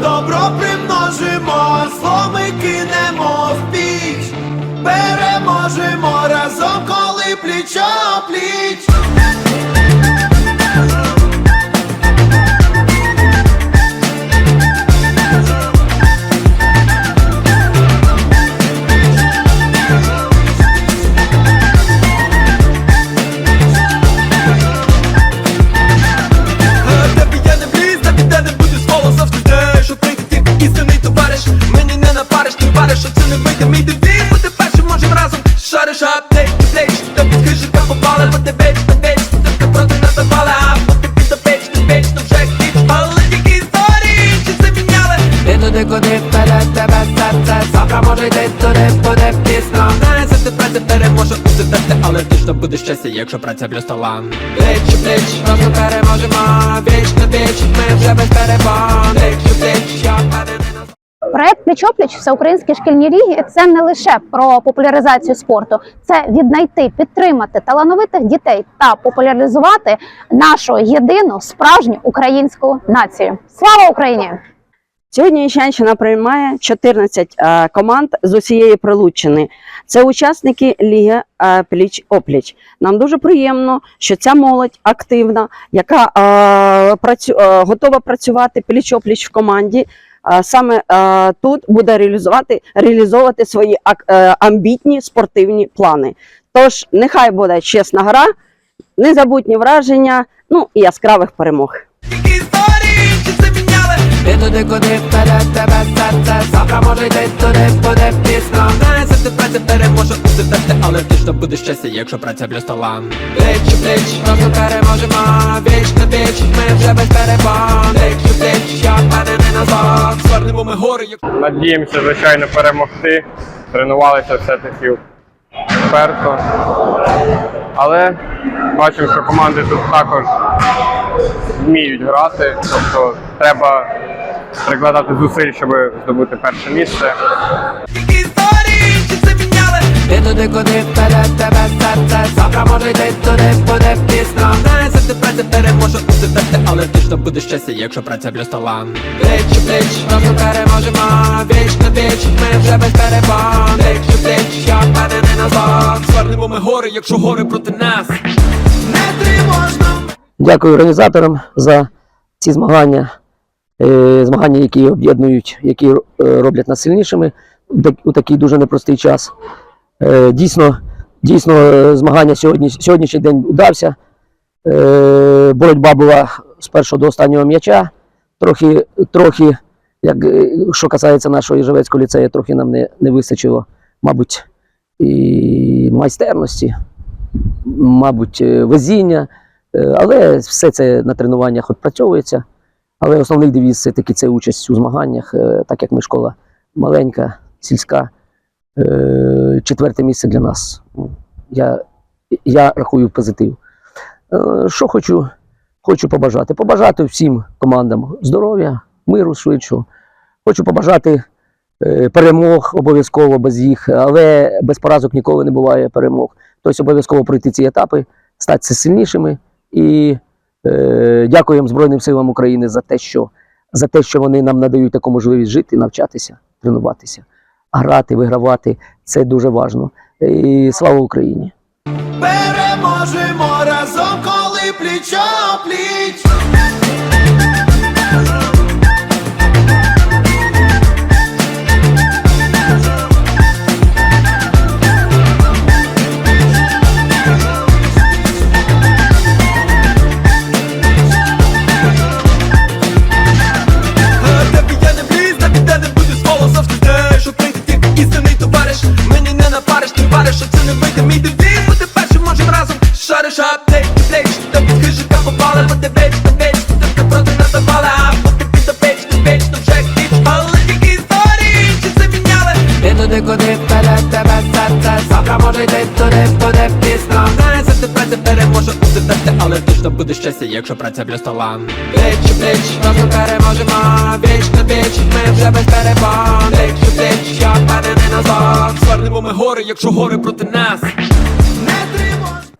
добро примножимо, зло ми кинемо в піч, переможемо разом, коли плічо пліч. Вперед тебе серце Завтра може йти туди, буде пісно Не за тебе це переможе усе дати Але ти ж то буде щастя, якщо праця плюс талант Плеч, плеч, разом переможемо Віч на віч, ми вже без перебон Плеч, плеч, я Проект Пліч-опліч всеукраїнські шкільні ліги це не лише про популяризацію спорту, це віднайти, підтримати талановитих дітей та популяризувати нашу єдину справжню українську націю. Слава Україні! Сьогодні Іщанщина приймає 14 е, команд з усієї Прилуччини. Це учасники Ліги е, пліч-опліч. Нам дуже приємно, що ця молодь активна, яка е, готова працювати пліч-опліч в команді. Саме тут буде реалізувати, реалізовувати свої амбітні спортивні плани. Тож, нехай буде чесна гра, незабутні враження, ну і яскравих перемог. Туди, куди вперед тебе серце Завтра може йти туди, буде пісно Не за тебе це переможе усе дати Але ти ж то буде щастя, якщо праця плюс талант Плеч, плеч, разом переможемо Віч на віч, ми вже без перебон Плеч, плеч, я впевнений назад Звернемо ми гори, як Надіємося, звичайно, перемогти. Тренувалися все-таки вперто. Але бачимо, що команди тут також вміють грати. Тобто треба прикладати зусиль, щоб здобути перше місце. Тільки історії, чи це міняли. Ти туди, куди вперед тебе серце. Завтра може йти туди, буде пісно Не за тебе це переможе усе дати Але ти ж то буде щастя, якщо праця плюс талант Плеч, плеч, разом переможемо. Віч на віч, ми вже без перебон Плеч, плеч, я впевнений назад. Звернемо ми гори, якщо гори проти нас. Не тривожно Дякую організаторам за ці змагання, змагання, які об'єднують, які е, роблять нас сильнішими у такий дуже непростий час. Е, Дійсно, дійсно, е, змагання сьогодні, сьогоднішній день удався. Е, Боротьба була з першого до останнього м'яча. Трохи, трохи, як, е, що касається нашого Єжевецького ліцею, трохи нам не, не вистачило, мабуть, і майстерності, мабуть, е, везіння. Е, Але все це на тренуваннях відпрацьовується. Але основний девіз все таки це участь у змаганнях, е, так як ми школа маленька, сільська. Е, Четверте місце для нас. Я, я рахую позитив. Е, Що хочу, хочу побажати? Побажати всім командам здоров'я, миру швидшого. Хочу побажати перемог обов'язково без їх, але без поразок ніколи не буває перемог. Тобто обов'язково пройти ці етапи, стати сильнішими і дякуємо Збройним силам України за те, що, за те, що вони нам надають таку можливість жити, навчатися, тренуватися, грати, вигравати. Це дуже важливо. І слава Україні! переможемо разом, коли плічо що це не вийде. Мій девіз, бути першим можем разом. Шариш аптек, плеч, тобі хижика попали Бо ти веч, ти веч, ти проти нас запали А поки під печ, ти веч, то вже хіч Але тільки історії, чи це міняли? Ти туди, куди вперед тебе серце? Завтра може йти туди, буде пісно Не за тебе це переможе усе дати Але ти ж буде щастя, якщо праця плюс талант Плеч, плеч, разом переможемо. Віч гори, якщо гори проти нас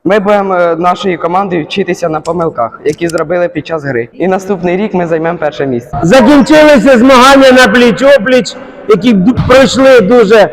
Ми будемо е, нашою командою вчитися на помилках, які зробили під час гри. І наступний рік ми займемо перше місце. Закінчилися змагання на пліч-опліч, які пройшли дуже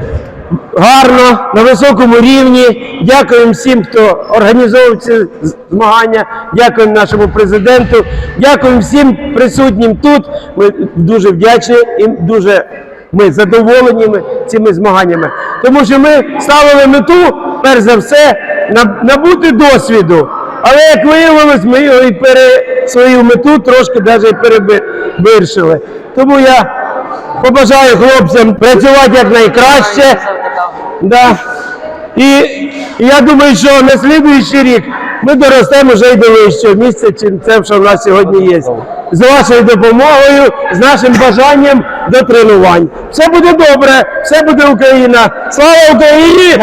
гарно, на високому рівні. Дякуємо всім, хто організовував ці змагання. Дякуємо нашому президенту. Дякуємо всім присутнім тут. Ми дуже вдячні і дуже ми задоволені цими змаганнями. Тому що ми ставили мету, перш за все, на- набути досвіду. Але як виявилось, ми його і пере, свою мету трошки навіть перевершили. Тому я побажаю хлопцям працювати якнайкраще. Да. І я думаю, що на слідуючий рік ми доростемо вже й до вищого місця, чим це, що в нас сьогодні є. З вашою допомогою, з нашим бажанням до тренувань. Все буде добре, все буде Україна. Слава Україні!